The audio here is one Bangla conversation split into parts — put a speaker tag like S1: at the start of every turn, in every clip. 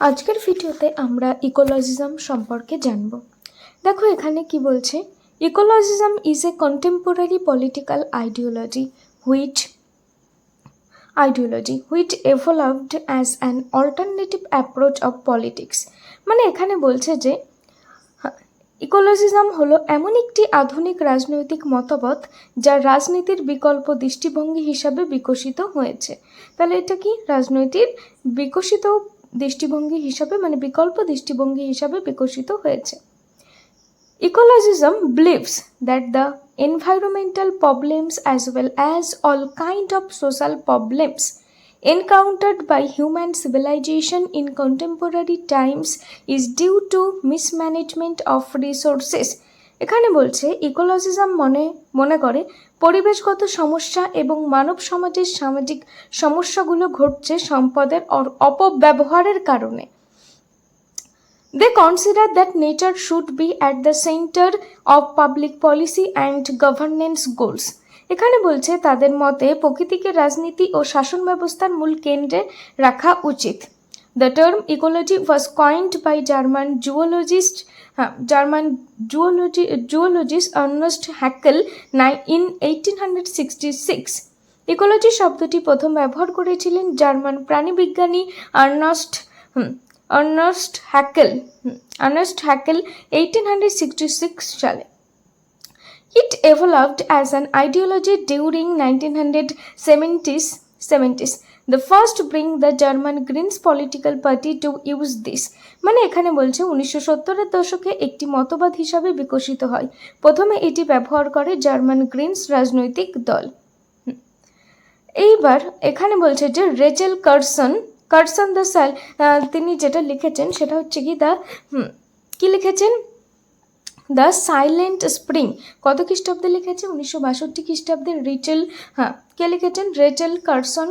S1: আজকের ভিডিওতে আমরা ইকোলজিজম সম্পর্কে জানব। দেখো এখানে কি বলছে ecologism is a contemporary political ideology which ideology which evolved as an alternative approach of politics মানে এখানে বলছে যে ইকোলজিজম হলো এমন একটি আধুনিক রাজনৈতিক মতবাদ যা রাজনীতির বিকল্প দৃষ্টিভঙ্গি হিসাবে বিকশিত হয়েছে। তাহলে এটা কি? রাজনৈতিক বিকশিত দৃষ্টিভঙ্গি হিসাবে মানে বিকল্প দৃষ্টিভঙ্গি হিসাবে বিকশিত হয়েছে। Ecologism believes that the environmental problems as well as all kind of social problems encountered by human civilization in contemporary times is due to mismanagement of resources এখানে বলছে, ইকোলজিজম মনে মনে করে পরিবেশগত সমস্যা এবং মানব সমাজের সামাজিক সমস্যাগুলো ঘটছে সম্পদের অপব্যবহারের কারণে। They consider that nature should be at the centre of public policy and governance goals এখানে বলছে, তাদের মতে প্রকৃতিকে রাজনীতি ও শাসন ব্যবস্থার মূল কেন্দ্রে রাখা উচিত। The term ecology was coined by German zoologist হ্যাঁ German zoology zoologist Ernst Haeckel নাই in eighteen hundred sixty six ecology শব্দটি প্রথম ব্যবহার করেছিলেন German প্রাণীবিজ্ঞানী Ernst Ernst Haeckel Ernst Haeckel eighteen hundred sixty six সালে evolved as an ideology during 1970s. 70s. The first bring the German Greens political party to use this মানে এখানে বলছে উনিশশো সত্তরের দশকে একটি মতবাদ হিসাবে বিকশিত হয়। প্রথমে এটি ব্যবহার করে জার্মান গ্রিনস রাজনৈতিক দল। এইবার এখানে বলছে যে রেচেল কার্সন কার্সন দ্য স্যাল তিনি যেটা লিখেছেন সেটা হচ্ছে কি দ্য কি লিখেছেন? The silent spring. কত খ্রিস্টাব্দে লিখেছে? উনিশশো বাষট্টি খ্রিস্টাব্দে রিচেল হ্যাঁ কে লিখেছেন? Rachel Carson.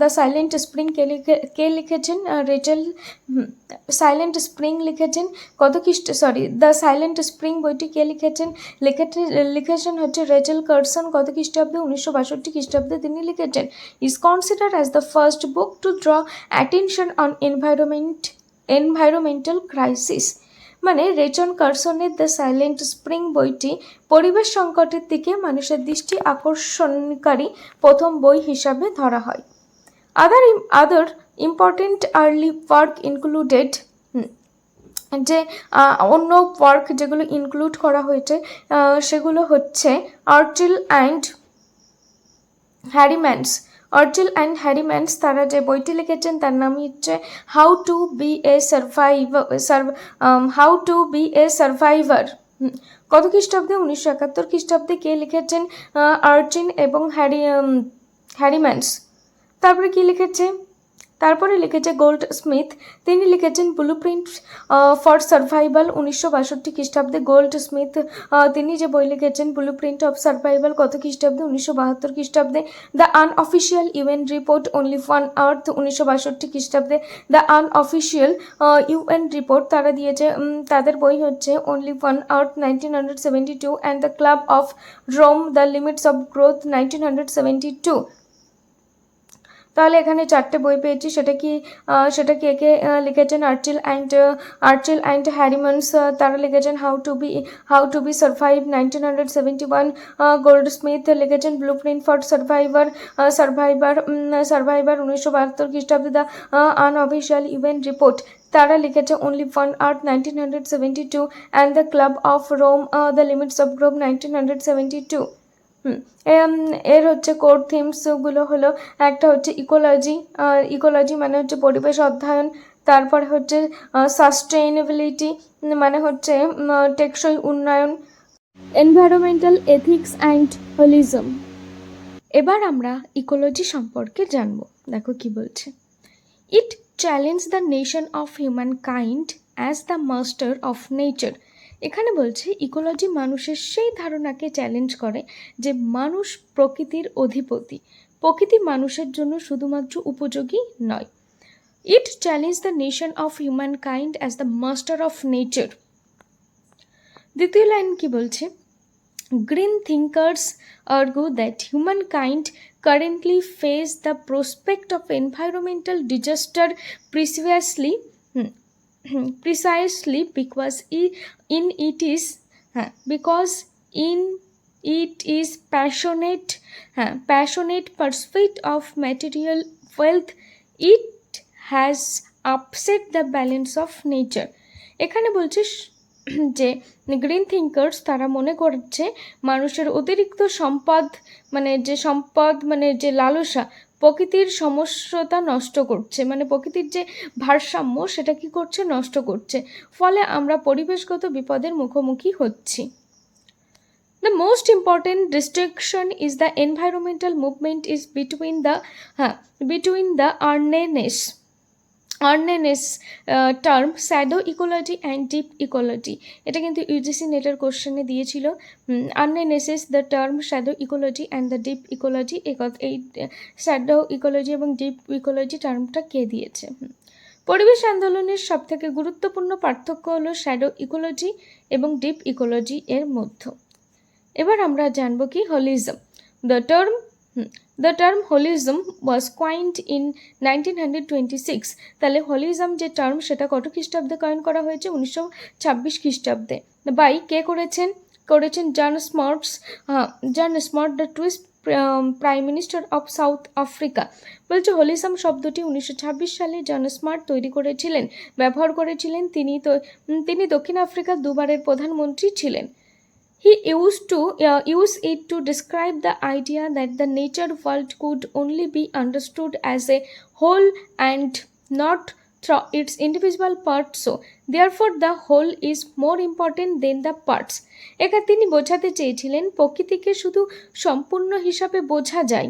S1: The silent spring কে লিখে, কে লিখেছেন? রেচেল সাইলেন্ট স্প্রিং লিখেছেন। কত খ্রিস্ট, সরি, দ্য সাইলেন্ট স্প্রিং বইটি কে লিখেছেন? লিখেছে, লিখেছেন হচ্ছে রেচেল কার্সন। কত খ্রিস্টাব্দে? উনিশশো বাষট্টি খ্রিস্টাব্দে তিনি লিখেছেন is consider as the first book to draw attention on environment environmental crisis মানে রেচন কার্সনের দ্য সাইলেন্ট স্প্রিং বইটি পরিবেশ সংকটের দিকে মানুষের দৃষ্টি আকর্ষণকারী প্রথম বই হিসাবে ধরা হয়। Other other important early work included যে অন্য ওয়ার্ক যেগুলো ইনক্লুড করা হয়েছে সেগুলো হচ্ছে আর্টিল অ্যান্ড হ্যারিম্যান্স অর্জিল অ্যান্ড হ্যারিম্যান্স তারা যে বইটি লিখেছেন, তার নাম হচ্ছে how to be a survivor how to be a survivor কত খ্রিস্টাব্দে? উনিশশো একাত্তর খ্রিস্টাব্দে কে লিখেছেন আর্চিন এবং হ্যারি হ্যারিম্যান্স তারপরে কী লিখেছে? তারপরে লিখেছে গোল্ড স্মিথ। তিনি লিখেছেন ব্লু প্রিন্ট ফর সার্ভাইভাল উনিশশো বাষট্টি খ্রিস্টাব্দে গোল্ড স্মিথ তিনি যে বই লিখেছেন ব্লু প্রিন্ট অফ সার্ভাইভাল কত খ্রিস্টাব্দে? উনিশশো বাহাত্তর খ্রিস্টাব্দে। The unofficial UN report only one earth উনিশশো বাষট্টি খ্রিস্টাব্দে। দ্য আনঅফিসিয়াল ইউএন রিপোর্ট তারা দিয়েছে তাদের বই হচ্ছে only one earth nineteen hundred seventy two and the club of Rome the limits of growth nineteen hundred seventy two তাহলে এখানে চারটে বই পেয়েছি। সেটা কি সেটা কে কে লিখেছেন আর্চিল অ্যান্ড আর্চিল অ্যান্ড হ্যারিমন্স তারা লিখেছেন how to be, how to be survive nineteen hundred seventy one Goldsmith লিখেছেন blueprint for survivor survivor survivor উনিশশো বাহাত্তর খ্রিস্টাব্দে দ্য আনঅফিসিয়াল ইভেন্ট রিপোর্ট। তারা লিখেছে only one earth nineteen hundred seventy two and the club of Rome the limits of growth nineteen hundred seventy two. এর হচ্ছে কোর থিমসগুলো হলো একটা হচ্ছে ইকোলজি ইকোলজি মানে হচ্ছে পরিবেশ অধ্যয়ন, তারপরে হচ্ছে সাস্টেইনেবিলিটি মানে হচ্ছে টেকসই উন্নয়ন। এনভায়রনমেন্টাল এথিক্স অ্যান্ড হলিজম এবার আমরা ইকোলজি সম্পর্কে জানব, দেখো কি বলছে। It challenge the nation of humankind as the master of nature এখানে বলছে, ইকোলজি মানুষের সেই ধারণাকে চ্যালেঞ্জ করে যে মানুষ প্রকৃতির অধিপতি। প্রকৃতি মানুষের জন্য শুধুমাত্র উপযোগী নয়। It challenge the nation of humankind as the master of nature দ্বিতীয় লাইন কি বলছে? Green thinkers that humankind currently face the prospect of environmental disaster previously precisely because i- in it is হ্যাঁ because in it is passionate হ্যাঁ passionate pursuit of material wealth it has upset the balance of nature এখানে বলছে স- যে গ্রিন থিঙ্কার্স তারা মনে করছে মানুষের অতিরিক্ত সম্পদ মানে যে সম্পদ মানে যে লালসা প্রকৃতির সমস্যতা নষ্ট করছে মানে প্রকৃতির যে ভারসাম্য সেটা কি করছে? নষ্ট করছে। ফলে আমরা পরিবেশগত বিপদের মুখোমুখি হচ্ছি। The most important distinction is the environmental movement is between the হ্যাঁ between the Arne Naess earnestness term term ecology and deep ecology এটা কিন্তু ইউজিসি নেটের কোশ্চেনে দিয়েছিল। Arne Naess is the term shadow ecology and the deep ecology এই স্যাডো ইকোলজি এবং ডিপ ইকোলজি টার্মটা কে দিয়েছে? পরিবেশ আন্দোলনের সবথেকে গুরুত্বপূর্ণ পার্থক্য হলো শ্যাডো ইকোলজি এবং ডিপ ইকোলজি এর মধ্যে। এবার আমরা জানব কি holism the term the term holism was coined in nineteen hundred twenty six তাহলে হোলিজম যে টার্ম সেটা কত খ্রিস্টাব্দে কয়েন করা হয়েছে? উনিশশো ছাব্বিশ খ্রিস্টাব্দে। বাই কে করেছেন? করেছেন John Smarts John Smart the twist prime minister of South Africa বলছে হোলিজম শব্দটি উনিশশো ছাব্বিশ সালে জন স্মার্ট তৈরি করেছিলেন, ব্যবহার করেছিলেন। তিনি তো তিনি দক্ষিণ আফ্রিকার দুবারের প্রধানমন্ত্রী ছিলেন। He used to uh, use it to describe the idea that the nature world could only be understood as a whole and not through its individual parts. So, therefore, the whole is more important than the parts. একা তিনি বোঝাতে চেয়েছিলেন প্রকৃতিকে শুধু সম্পূর্ণ হিসাবে বোঝা যায়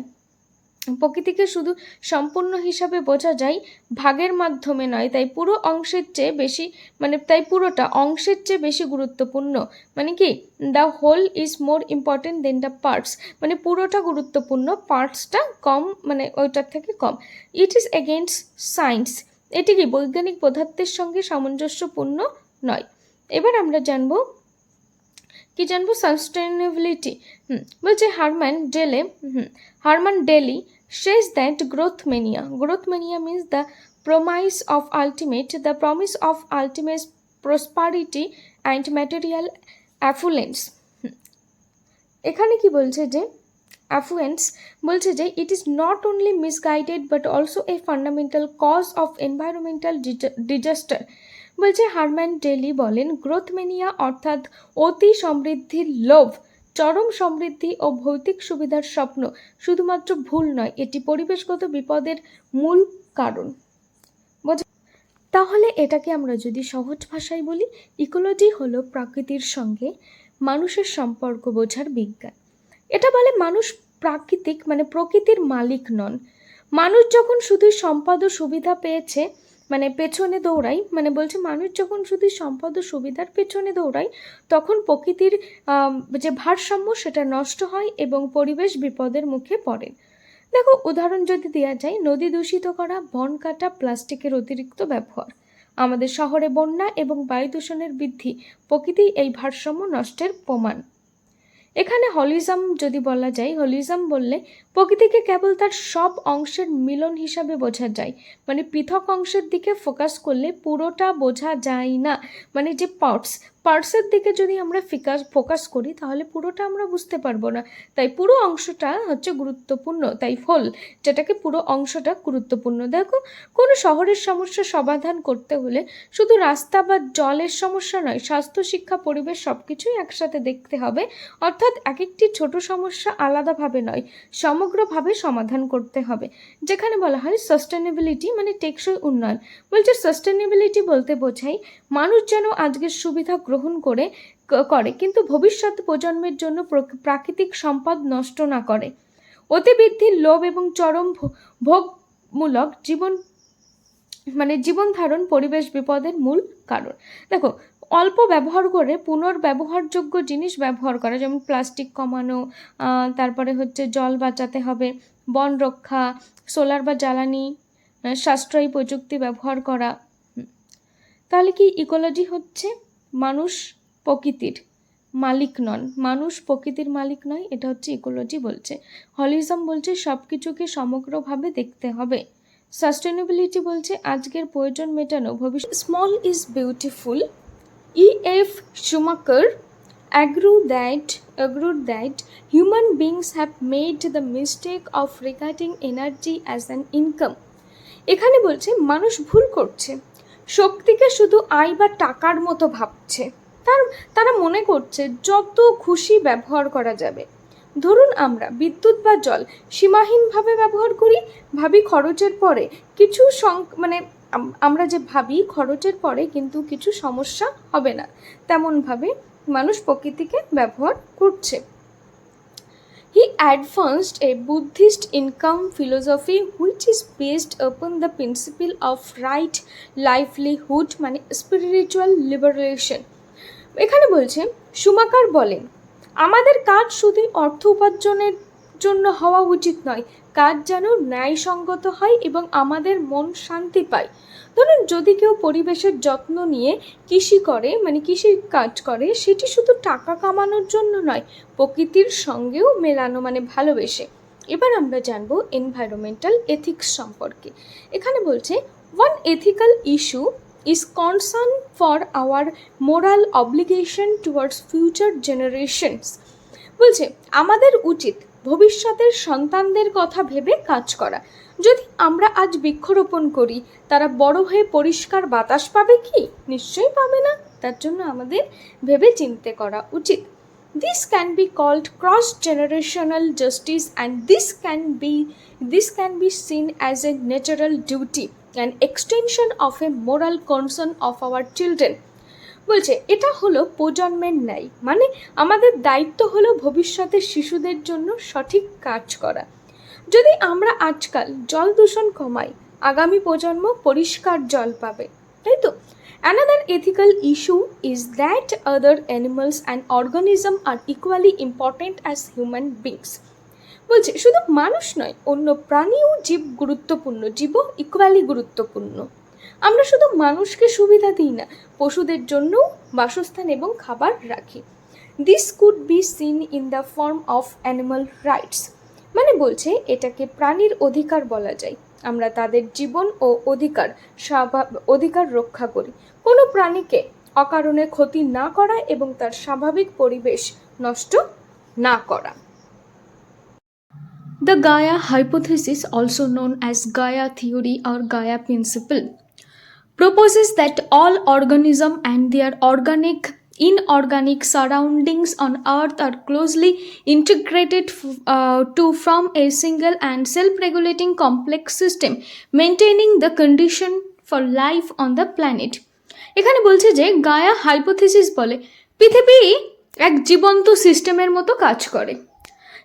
S1: প্রকৃতিকে শুধু সম্পূর্ণ হিসাবে বোঝা যায় ভাগের মাধ্যমে নয়, তাই পুরো অংশের চেয়ে বেশি মানে তাই পুরোটা অংশের চেয়ে বেশি গুরুত্বপূর্ণ। মানে কি the whole is more important than the parts মানে পুরোটা গুরুত্বপূর্ণ পার্টসটা কম মানে ওইটার থেকে কম। ইট ইজ এগেনস্ট সায়েন্স এটি কি বৈজ্ঞানিক পদার্থের সঙ্গে সামঞ্জস্যপূর্ণ নয়? এবার আমরা জানব, কি জানব? সাস্টেনেবিলিটি হুম, বলছে Herman Daly, hmm, Herman Daly শেষ then growth mania growth mania means the promise of ultimate the promise of ultimate prosperity and material affluence এখানে কি বলছে যে অ্যাফুয়েন্স বলছে যে it is not only misguided but also a fundamental cause of environmental disaster বলছে হারম্যান ডেলি বলেন গ্রোথ মেনিয়া অর্থাৎ অতি সমৃদ্ধির লোভ চরম সমৃদ্ধি ও ভৌতিক সুবিধার স্বপ্ন শুধুমাত্র ভুল নয়, এটি পরিবেশগত বিপদের মূল কারণ। তাহলে এটাকে আমরা যদি সহজ ভাষায় বলি, ইকোলজি হলো প্রকৃতির সঙ্গে মানুষের সম্পর্ক বোঝার বিজ্ঞান। এটা বলে মানুষ প্রাকৃতিক মানে প্রকৃতির মালিক নন। মানুষ যখন শুধু সম্পদ ও সুবিধা পেয়েছে মানে পেছনে দৌড়াই মানে বলছে মানুষ যখন শুধু সম্পদ ও সুবিধার পেছনে দৌড়ায়, তখন প্রকৃতির যে ভারসাম্য সেটা নষ্ট হয় এবং পরিবেশ বিপদের মুখে পড়ে। দেখো, উদাহরণ যদি দেওয়া যায়, নদী দূষিত করা, বন কাটা, প্লাস্টিকের অতিরিক্ত ব্যবহার। আমাদের শহরে বন্যা এবং বায়ু দূষণের বৃদ্ধি প্রকৃতি এই ভারসাম্য নষ্টের প্রমাণ। এখানে হলিজম যদি বলা যায় হলিজম বললে প্রকৃতিকে কেবল তার সব অংশের মিলন হিসাবে বোঝা যায়। মানে পৃথক অংশের দিকে ফোকাস করলে পুরোটা বোঝা যায় না। মানে যে পার্টস পার্টসের দিকে যদি আমরা ফিকাস ফোকাস করি, তাহলে পুরোটা আমরা বুঝতে পারব না। তাই পুরো অংশটা হচ্ছে গুরুত্বপূর্ণ, তাই ফল যেটাকে পুরো অংশটা গুরুত্বপূর্ণ। দেখো, কোনো শহরের সমস্যা সমাধান করতে হলে শুধু রাস্তা বা জলের সমস্যা নয়, স্বাস্থ্য, শিক্ষা, পরিবেশ সব কিছুই একসাথে দেখতে হবে। অর্থাৎ এক একটি ছোট সমস্যা আলাদাভাবে নয়, সমগ্রভাবে সমাধান করতে হবে। যেখানে বলা হয় সাস্টেনেবিলিটি মানে টেকসই উন্নয়ন। বলছে সাস্টেনেবিলিটি বলতে বোঝায় মানুষ যেন আজকের সুবিধা গ্রহণ করে করে, কিন্তু ভবিষ্যৎ প্রজন্মের জন্য প্রক- প্রাকৃতিক সম্পদ নষ্ট না করে অতিবৃদ্ধির লোভ এবং চরম ভোগমূলক জীবন মানে জীবন ধারণ পরিবেশ বিপদের মূল কারণ দেখো, অল্প ব্যবহার করে পুনর্ব্যবহারযোগ্য জিনিস ব্যবহার করা, যেমন প্লাস্টিক কমানো তারপরে হচ্ছে জল বাঁচাতে হবে, বন রক্ষা, সোলার বা জ্বালানি সাশ্রয়ী প্রযুক্তি ব্যবহার করা। তাহলে কি ইকোলজি হচ্ছে? মানুষ প্রকৃতির মালিক নন। মানুষ প্রকৃতির মালিক নয়, এটা হচ্ছে ইকোলজি বলছে। হলিজম বলছে সব কিছুকে সমগ্রভাবে দেখতে হবে। সাস্টেনেবিলিটি বলছে আজকের প্রয়োজন মেটানো, ভবিষ্যৎ small is beautiful E F Schumacher agree that agreed that human beings have made the mistake of regarding energy as an income এখানে বলছে মানুষ ভুল করছে। শক্তিকে শুধু আয় বা টাকার মতো ভাবছে। তার, তারা মনে করছে যত খুশি ব্যবহার করা যাবে। ধরুন আমরা বিদ্যুৎ বা জল সীমাহীনভাবে ব্যবহার করি, ভাবি খরচের পরে কিছু মানে আমরা যে ভাবি খরচের পরে কিন্তু কিছু সমস্যা হবে না। তেমনভাবে মানুষ প্রকৃতিকে ব্যবহার করছে। He advanced a Buddhist income philosophy which is based upon the principle of right livelihood মানে spiritual liberation এখানে বলছে সুমাকার বলেন আমাদের কাজ শুধু অর্থ উপার্জনের জন্য হওয়া উচিত নয়। কাজ যেন ন্যায়সঙ্গত হয় এবং আমাদের মন শান্তি পায়। ধরুন, যদি কেউ পরিবেশের যত্ন নিয়ে কৃষি করে মানে কৃষি কাজ করে, সেটি শুধু টাকা কামানোর জন্য নয়, প্রকৃতির সঙ্গেও মেলানো মানে ভালোবেসে। এবার আমরা জানব এনভায়রনমেন্টাল এথিক্স সম্পর্কে। এখানে বলছে one ethical issue is concern for our moral obligation towards future generations বলছে, আমাদের উচিত ভবিষ্যতের সন্তানদের কথা ভেবে কাজ করা। যদি আমরা আজ বৃক্ষরোপণ করি, তারা বড় হয়ে পরিষ্কার বাতাস পাবে কি? নিশ্চয়ই পাবে না। তার জন্য আমাদের ভেবে চিনতে করা উচিত। This can be called cross generational justice and this can be this can be seen as a natural duty and extension of a moral concern of our children বলছে, এটা হলো প্রজন্মের ন্যায় মানে আমাদের দায়িত্ব হলো ভবিষ্যতের শিশুদের জন্য সঠিক কাজ করা। যদি আমরা আজকাল জল দূষণ কমাই, আগামী প্রজন্ম পরিষ্কার জল পাবে। তাই তো? Another ethical issue is that other animals and organisms are equally important as human beings. বলছে, শুধু মানুষ নয়, অন্য প্রাণী ও জীব গুরুত্বপূর্ণ, জীবও ইকুয়ালি গুরুত্বপূর্ণ। আমরা শুধু মানুষকে সুবিধা দিই না পশুদের জন্যও বাসস্থান এবং খাবার রাখি। This could be seen in the form of animal rights মানে বলছে এটাকে প্রাণীর অধিকার বলা যায়। আমরা তাদের জীবন ও অধিকার অধিকার রক্ষা করি। কোনো প্রাণীকে অকারণে ক্ষতি না করা এবং তার স্বাভাবিক পরিবেশ নষ্ট না করা। The Gaia hypothesis, also known as Gaia theory or Gaia principle, proposes that all organism and their organic inorganic surroundings on earth are closely integrated uh, to form a single and self-regulating complex system maintaining the condition for life on the planet এখানে বলছে যে গায়া হাইপোথিসিস বলে পৃথিবী এক জীবন্ত সিস্টেমের মতো কাজ করে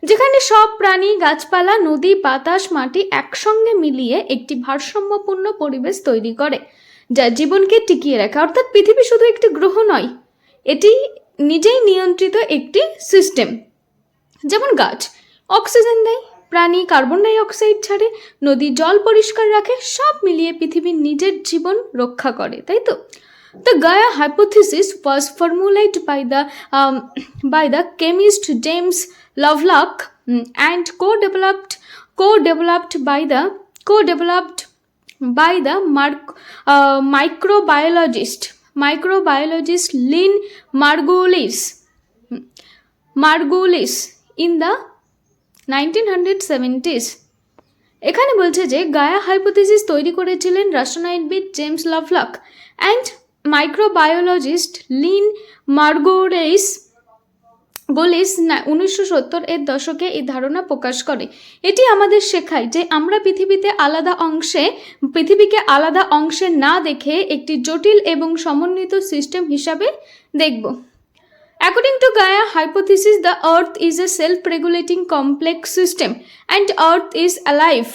S1: যেখানে সব প্রাণী গাছপালা নদী বাতাস মাটি একসঙ্গে মিলিয়ে একটি ভারসাম্যপূর্ণ পরিবেশ তৈরি করে যা জীবনকে টিকিয়ে রাখে। অর্থাৎ পৃথিবী শুধু একটি গ্রহ নয় এটি নিজেই নিয়ন্ত্রিত একটি সিস্টেম যেমন গাছ অক্সিজেন দেয় প্রাণী কার্বন ডাই অক্সাইড ছাড়ে নদী জল পরিষ্কার রাখে সব মিলিয়ে পৃথিবীর নিজের জীবন রক্ষা করে তাই তো? The Gaia hypothesis was formulated by the um, by the chemist James Lovelock mm, and co-developed co-developed by the co-developed by the Mark, uh, microbiologist microbiologist Lynn Margulis Margulis in the 1970s এখানে বলছে যে গায়া হাইপোথিসিস তৈরি করেছিলেন রাসায়নিকবিদ James Lovelock and microbiologist Lynn Margulis উনিশশো সত্তর এর দশকে এই ধারণা প্রকাশ করে এটি আমাদের শেখায় যে আমরা পৃথিবীতে আলাদা অংশে পৃথিবীকে আলাদা অংশে না দেখে একটি জটিল এবং সমন্বিত সিস্টেম হিসাবে দেখব According to Gaia hypothesis, the Earth is a self-regulating complex system and Earth is alive.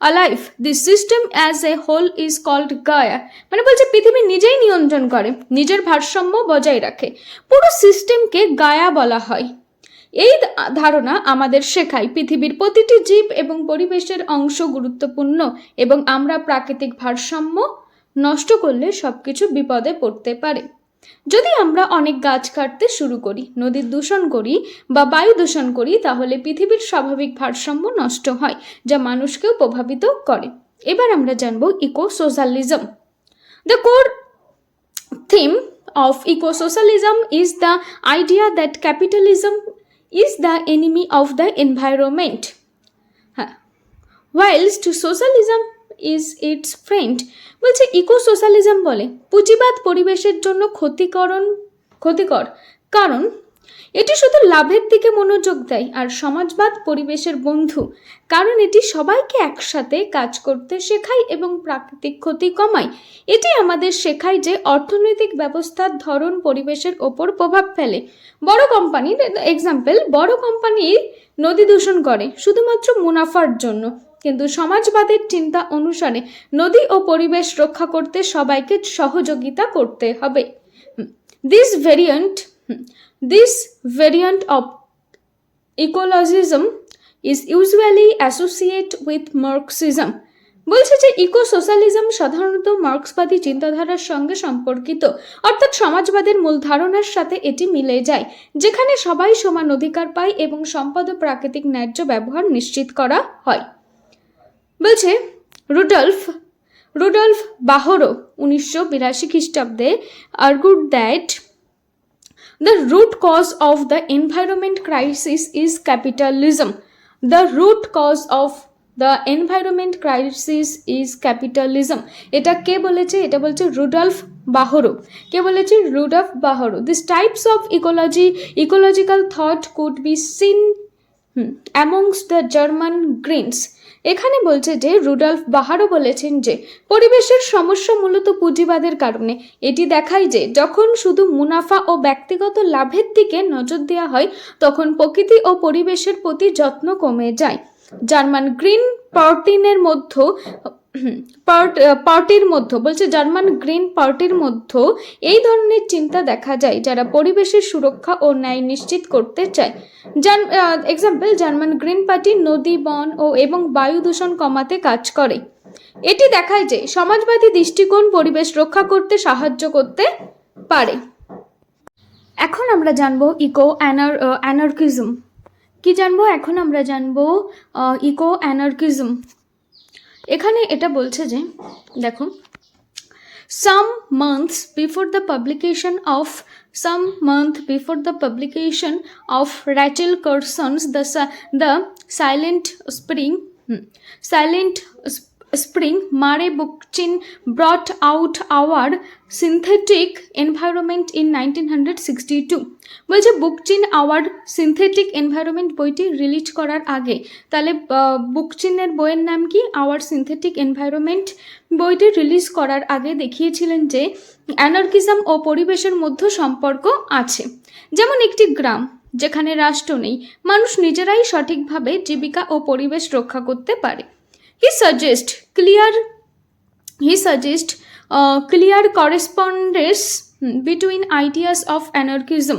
S1: Alive. This system as a whole is called Gaia. মানে বলছে পৃথিবী নিজেই নিয়ন্ত্রণ করে, নিজের ভারসাম্য বজায় রাখে পুরো সিস্টেমকে গায়া বলা হয় এই ধারণা আমাদের শেখায় পৃথিবীর প্রতিটি জীব এবং পরিবেশের অংশ গুরুত্বপূর্ণ এবং আমরা প্রাকৃতিক ভারসাম্য নষ্ট করলে সবকিছু বিপদে পড়তে পারে যদি আমরা অনেক গাছ কাটতে শুরু করি, নদীর দূষণ করি বা বায়ু দূষণ করি, তাহলে পৃথিবীর স্বাভাবিক ভারসাম্য নষ্ট হয়, যা মানুষকেও প্রভাবিত করে।
S2: এবার আমরা জানব eco socialism the core theme of eco-socialism is the idea that capitalism is the enemy of the environment. হ্যাঁ। Whilst socialism is its friend, বলছে ইকো সোশ্যালিজম বলে। পুঁজিবাদ পরিবেশের জন্য ক্ষতিকরণ, ক্ষতিকর। কারণ, এটি শুধু লাভের দিকে মনোযোগ দেয় আর সমাজবাদ পরিবেশের বন্ধু। কারণ, এটি সবাইকে একসাথে কাজ করতে শেখায় এবং প্রাকৃতিক ক্ষতি কমায়। এটি আমাদের শেখায় যে অর্থনৈতিক ব্যবস্থার ধরন পরিবেশের ওপর প্রভাব ফেলে। বড় কোম্পানির এক্সাম্পল বড় কোম্পানি নদী দূষণ করে, শুধুমাত্র মুনাফার জন্য। কিন্তু সমাজবাদের চিন্তা অনুসারে নদী ও পরিবেশ রক্ষা করতে সবাইকে সহযোগিতা করতে হবে। This variant this variant of ecologism is usually associate with Marxism বলছে যে ইকো সোশ্যালিজম সাধারণত মার্ক্সবাদী চিন্তাধারার সঙ্গে সম্পর্কিত। অর্থাৎ সমাজবাদের মূল ধারণার সাথে এটি মিলে যায়, যেখানে সবাই সমান অধিকার পায় এবং সম্পদ ও প্রাকৃতিক ন্যায্য ব্যবহার নিশ্চিত করা হয়। বলছে, রুডলফ রুডলফ বাহরো উনিশশো বিরাশি খ্রিস্টাব্দে argued that the root cause of the environment crisis is capitalism the root cause of the environment crisis is capitalism এটা কে বলেছে? এটা বলছে রুডলফ বাহরো কে বলেছে? Rudolf Bahro this types of ecology ecological thought could be seen amongst the German Greens এখানে বলছে যে রুডলফ বাহারও বলেছেন যে পরিবেশের সমস্যা মূলত পুঁজিবাদের কারণে। এটি দেখায় যে যখন শুধু মুনাফা ও ব্যক্তিগত লাভের দিকে নজর দেওয়া হয়, তখন প্রকৃতি ও পরিবেশের প্রতি যত্ন কমে যায়। জার্মান গ্রিন পার্টিনের মধ্য পার্টির মধ্যে, বলছে জার্মান গ্রিন পার্টির মধ্যে এই ধরনের চিন্তা দেখা যায় যারা পরিবেশের সুরক্ষা ও ন্যায় নিশ্চিত করতে চায়। জার এক্সাম্পল জার্মান গ্রিন পার্টি নদী, বন ও এবং বায়ু দূষণ কমাতে কাজ করে। এটি দেখায় যে সমাজবাদী দৃষ্টিকোণ পরিবেশ রক্ষা করতে সাহায্য করতে পারে। এখন আমরা জানব ইকো অ্যানার অ্যানার্কিজম। কি জানব? এখন আমরা জানব ইকো অ্যানার্কিজম। এখানে এটা বলছে যে, দেখো some months before the publication of some month before the publication of Rachel Carson's the the silent spring silent Spring Mare Bookchin brought out our synthetic environment in 1962 বলছে বুকচিন আওয়ার সিনথেটিক এনভায়রনমেন্ট বইটি রিলিজ করার আগে, তাহলে বুকচিনের বইয়ের নাম কি? আওয়ার সিনথেটিক এনভায়রনমেন্ট বইটি রিলিজ করার আগে দেখিয়েছিলেন যে অ্যানার্কিজম ও পরিবেশের মধ্যে সম্পর্ক আছে। যেমন একটি গ্রাম, যেখানে রাষ্ট্র নেই, মানুষ নিজেরাই সঠিকভাবে জীবিকা ও পরিবেশ রক্ষা করতে পারে। হি suggest clear he suggests uh, clear correspondence hmm, between ideas of anarchism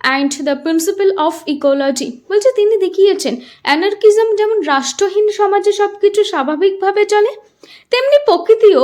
S2: and the principle of ecology বলছে তিনি দেখিয়েছেন অ্যানার্কিজম যেমন রাষ্ট্রহীন সমাজে সব কিছু স্বাভাবিকভাবে চলে তেমনি প্রকৃতিও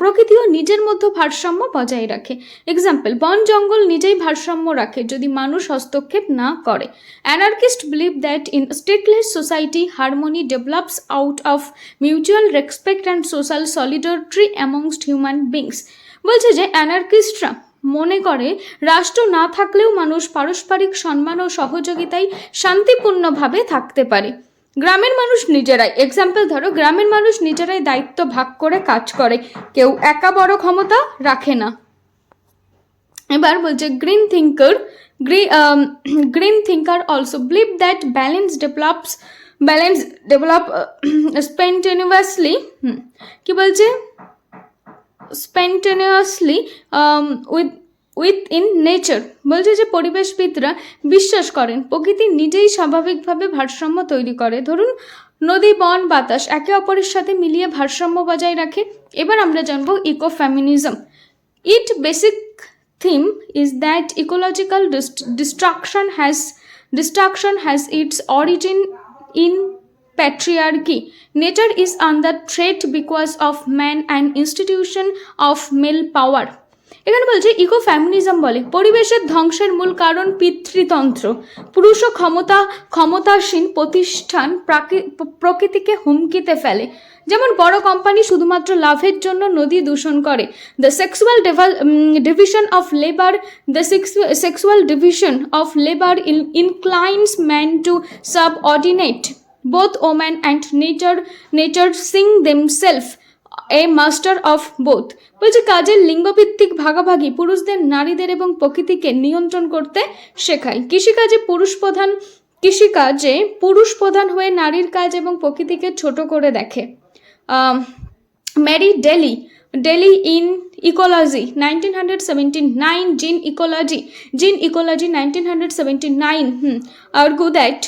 S2: প্রকৃতিও নিজের মধ্যে ভারসাম্য বজায় রাখে। এক্সাম্পল বন জঙ্গল নিজেই ভারসাম্য রাখে যদি মানুষ হস্তক্ষেপ না করে। Anarchist believe that in stateless society harmony develops out of mutual respect and social solidarity amongst human beings বলছে যে অ্যানার্কিস্টরা মনে করে, রাষ্ট্র না থাকলেও মানুষ পারস্পরিক সম্মান ও সহযোগিতায় শান্তিপূর্ণভাবে থাকতে পারে। গ্রামের মানুষ নিজেরাই। এক্সাম্পল ধরো, গ্রামের মানুষ নিজেরাই দায়িত্ব ভাগ করে কাজ করে। কেউ একা বড় ক্ষমতা রাখে না। এবার বলছে green thinker green thinker also believe that balance develops balance develop spontaneously কি বলছে? Spontaneously with with in nature বলছে যে পরিবেশবিদরা বিশ্বাস করেন, প্রকৃতি নিজেই স্বাভাবিকভাবে ভারসাম্য তৈরি করে। ধরুন, নদী, বন, বাতাস একে অপরের সাথে মিলিয়ে ভারসাম্য বজায় রাখে। এবার আমরা জানব eco feminism it basic theme is that ecological destruction has destruction has its origin in patriarchy nature is an the threat because of man and institution of male power এখানে বলছে, ইকো ফ্যামিনিজম বলে, পরিবেশের ধ্বংসের মূল কারণ পিতৃতন্ত্র। পুরুষ ও ক্ষমতা, ক্ষমতাসীন প্রতিষ্ঠান প্রাকৃ- প্রকৃতিকে হুমকিতে ফেলে। যেমন বড় কোম্পানি শুধুমাত্র লাভের জন্য নদী দূষণ করে। The sexual division of labour the sexual division of labour inclines man to subordinate both woman and nature nature sing themselves a master of both বলছে কাজের লিঙ্গভিত্তিক ভাগাভাগি পুরুষদের, নারীদের এবং প্রকৃতিকে নিয়ন্ত্রণ করতে শেখায়। কৃষিকাজে পুরুষ প্রধান, কৃষিকাজে পুরুষ প্রধান হয়ে নারীর কাজ এবং প্রকৃতিকে ছোট করে দেখে। Mary Daly Daly in ecology nineteen hundred seventy nine gyn ecology gyn ecology nineteen hundred seventy nine argue that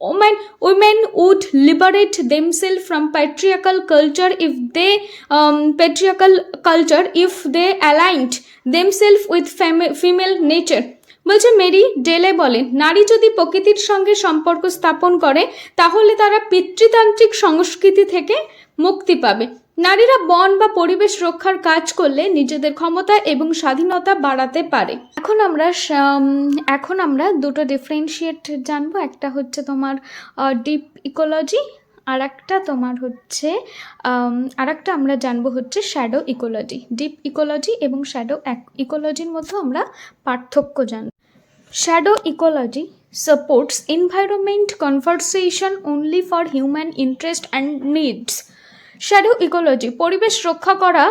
S2: women women would liberate themselves from patriarchal culture if they um, patriarchal culture if they aligned themselves with female nature বলছে মেরি ডেলে বলেন নারী যদি প্রকৃতির সঙ্গে সম্পর্ক স্থাপন করে তাহলে তারা পিতৃতান্ত্রিক সংস্কৃতি থেকে মুক্তি পাবে নারীরা বন বা পরিবেশ রক্ষার কাজ করলে নিজেদের ক্ষমতা এবং স্বাধীনতা বাড়াতে পারে। এখন আমরা এখন আমরা দুটো ডিফারেন্সিয়েট জানব। একটা হচ্ছে তোমার ডিপ ইকোলজি আর একটা তোমার হচ্ছে আর একটা আমরা জানব হচ্ছে শ্যাডো ইকোলজি ডিপ ইকোলজি এবং শ্যাডো ইকোলজির মধ্যে আমরা পার্থক্য জানব। Shadow ecology supports environment conservation only for human interest and needs shadow ecology পরিবেশ রক্ষা করা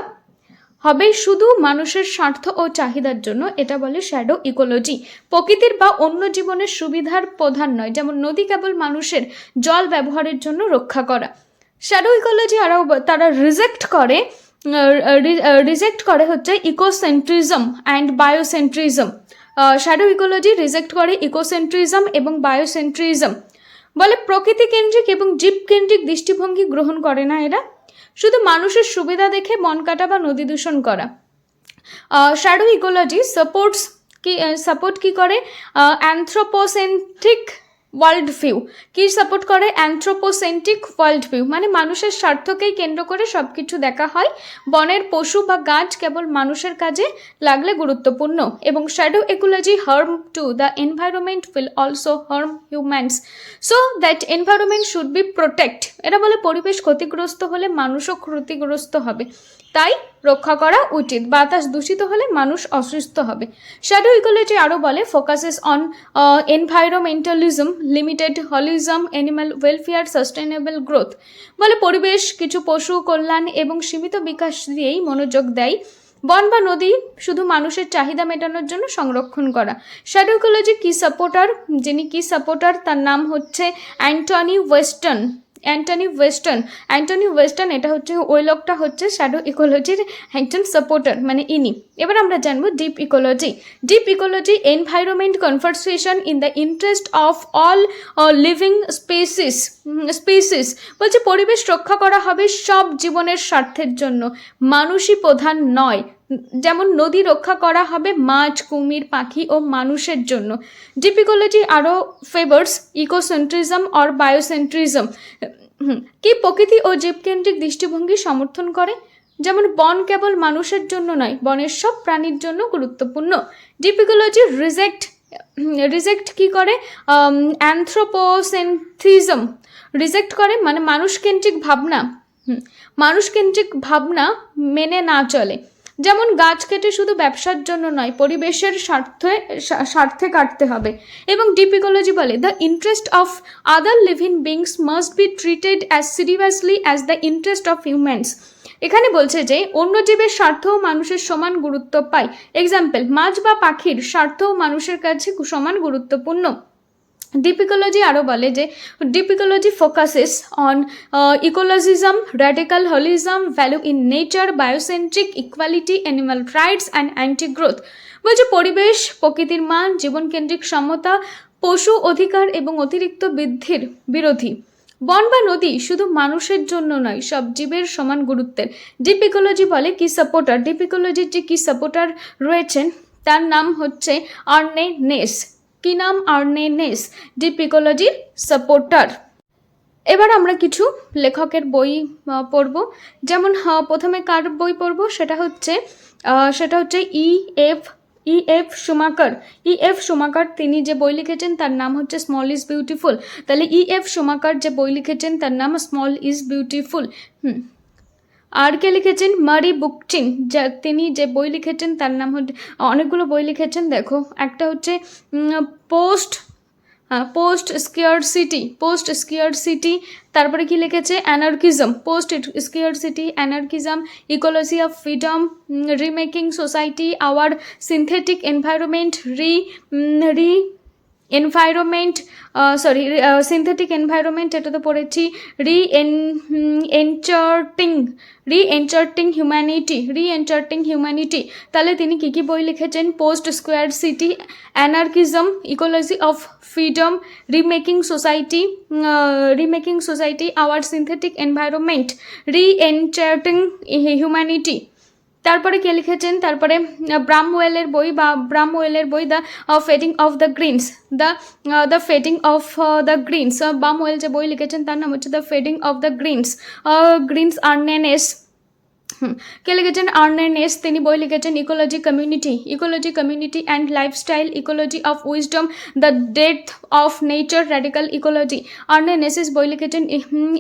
S2: হবে শুধু মানুষের স্বার্থ ও চাহিদার জন্য, এটা বলে শ্যাডো ইকোলজি প্রকৃতির বা অন্য জীবনের সুবিধার প্রধান নয়, যেমন নদী কেবল মানুষের জল ব্যবহারের জন্য রক্ষা করা। শ্যাডো ইকোলজি আরও তারা রিজেক্ট করে রিজেক্ট করে হচ্ছে ecocentrism and biocentrism shadow ecology reject করে ইকোসেন্ট্রিজম এবং বায়োসেন্ট্রিজম বলে প্রকৃতি কেন্দ্রিক এবং জীব কেন্দ্রিক দৃষ্টিভঙ্গি গ্রহণ করে না এরা। শুধু মানুষের সুবিধা দেখে মন কাটা বা নদী দূষণ করা। শ্যাডো ইকোলজি সাপোর্টস কি সাপোর্ট কি করে? অ্যান্থ্রোপোসেন্ট্রিক ওয়ার্ল্ড ভিউ কি সাপোর্ট করে? অ্যান্থ্রোপোসেন্টিক ওয়ার্ল্ড ভিউ মানে মানুষের স্বার্থকেই কেন্দ্র করে সব কিছু দেখা হয়। বনের পশু বা গাছ কেবল মানুষের কাজে লাগলে গুরুত্বপূর্ণ। এবং shadow ecology harm to the environment will also harm humans so that environment should be protect এরা বলে পরিবেশ ক্ষতিগ্রস্ত হলে মানুষও ক্ষতিগ্রস্ত হবে। তাই রক্ষা করা উচিত। বাতাস দূষিত হলে মানুষ অসুস্থ হবে। শ্যাডো ইকোলজি আরও বলে focuses on environmentalism limited holism animal welfare sustainable growth বলে, পরিবেশ, কিছু পশু, কল্যাণ এবং সীমিত বিকাশ দিয়েই মনোযোগ দেয়। বন বা নদী শুধু মানুষের চাহিদা মেটানোর জন্য সংরক্ষণ করা। শ্যাডো ইকোলজি কি সাপোর্টার যিনি কি সাপোর্টার তার নাম হচ্ছে Anthony Western Anthony Western Anthony Western এটা হচ্ছে, ওই লোকটা হচ্ছে শ্যাডো ইকোলজির একজন সাপোর্টার মানে ইনি। এবার আমরা জানব deep ecology deep ecology environment conversation in the interest of all living species species বলছে, পরিবেশ রক্ষা করা হবে সব জীবনের স্বার্থের জন্য। মানুষই প্রধান নয়। যেমন নদী রক্ষা করা হবে মাছ, কুমির, পাখি ও মানুষের জন্য। ডিপিকোলজি আরও ফেভার্স ইকোসেন্ট্রিজম অর বায়োসেন্ট্রিজম কি প্রকৃতি ও জীবকেন্দ্রিক দৃষ্টিভঙ্গি সমর্থন করে? যেমন বন কেবল মানুষের জন্য নয়, বনের সব প্রাণীর জন্য গুরুত্বপূর্ণ। ডিপিকোলজি রিজেক্ট রিজেক্ট কি করে? অ্যান্থ্রোপোসেন্থিজম রিজেক্ট করে মানে মানুষকেন্দ্রিক ভাবনা। মানুষকেন্দ্রিক ভাবনা মেনে না চলে। যেমন গাছ কেটে শুধু ব্যবসার জন্য নয়, পরিবেশের স্বার্থে স্বার্থে কাটতে হবে। এবং ডিপিকোলজি বলে the interest of other living beings must be treated as seriously as the interest of humans এখানে বলছে যে, অন্য জীবের স্বার্থও মানুষের সমান গুরুত্ব পায়। এক্সাম্পল মাছ বা পাখির স্বার্থও মানুষের কাছে সমান গুরুত্বপূর্ণ। ডিপিকোলজি আরও বলে যে deep ecology focuses on ecologism radical holism value in nature biocentric equality animal rights and anti growth বলছে পরিবেশ, প্রকৃতির মান, জীবনকেন্দ্রিক সমতা, পশু অধিকার এবং অতিরিক্ত বৃদ্ধির বিরোধী। বন বা নদী শুধু মানুষের জন্য নয়, সব জীবের সমান গুরুত্বের। ডিপিকোলজি বলে কি সাপোর্টার ডিপিকোলজির যে কি সাপোর্টার রয়েছেন? তার নাম হচ্ছে আর্নে নেস কি নাম আর্নে নেস ডিপিকোলজির সাপোর্টার। এবার আমরা কিছু লেখকের বই পড়ব। যেমন প্রথমে কার বই পড়ব? সেটা হচ্ছে সেটা হচ্ছে E F E F Schumacher E F Schumacher তিনি যে বই লিখেছেন, তার নাম হচ্ছে স্মল ইজ বিউটিফুল। তাহলে ই এফ সুমাকার যে বই লিখেছেন, তার নাম স্মল ইজ বিউটিফুল। হুম। আর কে লিখেছেন? Murray Bookchin. যা তিনি যে বই লিখেছেন, তার নাম হচ্ছে অনেকগুলো বই লিখেছেন, দেখো। একটা হচ্ছে post post scarcity, post scarcity. তারপরে কি লিখেছে? Anarchism. Post scarcity, anarchism, ecology of freedom remaking society, our synthetic environment, re re environment sorry synthetic environment এটা তো পড়েছি রি এনচার্টিং রি এনচার্টিং হিউম্যানিটি রি এনচার্টিং হিউম্যানিটি তাহলে তিনি কী কী বই লিখেছেন? Post scarcity anarchism ecology of freedom remaking society remaking society our synthetic environment re enchanting humanity তারপরে কে লিখেছেন? তারপরে ব্রামওয়েলের বই বা ব্রামওয়েলের বই the fading of the greens the the fading of the greens Bramwell যে বই লিখেছেন, তার নাম হচ্ছে the fading of the greens greens Arne Naess হুম লিখেছেন? আর্নেনেস তিনি বই লিখেছেন, ecology community. Ecology community and lifestyle ecology of wisdom, the death of nature radical ecology. আর্নেনেসিস বই লিখেছেন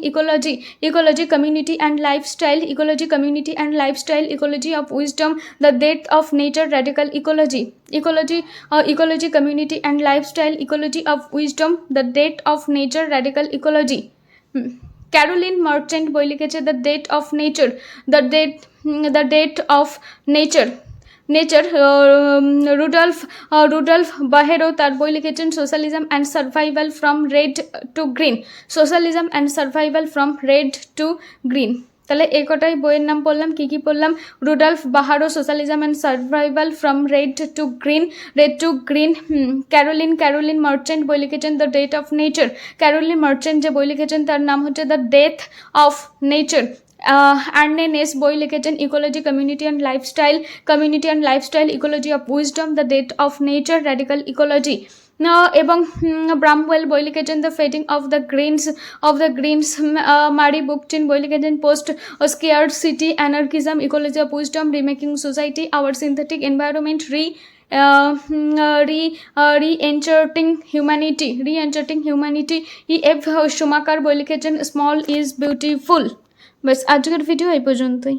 S2: ecology. Ecology community and lifestyle ecology community and lifestyle ecology of wisdom, the death of nature radical ecology. Ecology ecology community and lifestyle ecology of wisdom, the death of nature radical ecology. Carolyn Merchant বই লিখেছে the death of nature the death the death of nature nature Rudolf Rudolf Bahro তার বই লিখেছেন socialism and survival from red to green socialism and survival from red to green তাহলে এ কটাই বইয়ের নাম পড়লাম, কী কী পড়লাম? Rudolf Bahro, socialism and survival from red to green red to green Carolyn Carolyn Merchant বই লিখেছেন the death of nature Carolyn Merchant যে বই লিখেছেন তার নাম হচ্ছে the death of nature Arne Naess বই লিখেছেন ecology community and lifestyle community and lifestyle ecology of wisdom the death of nature radical ecology এবং ব্রামওয়েল বই লিখেছেন the fading of the greens of the greens Murray Bookchin বই লিখেছেন post scarcity anarchism ecology of wisdom remaking society our synthetic environment re re re এনচার্টিং humanity রি এনচার্টিং হিউম্যানিটি ই, এফ, সুমাকার বই লিখেছেন স্মল ইজ বিউটিফুল ব্যাস, আজকের ভিডিও এই পর্যন্তই।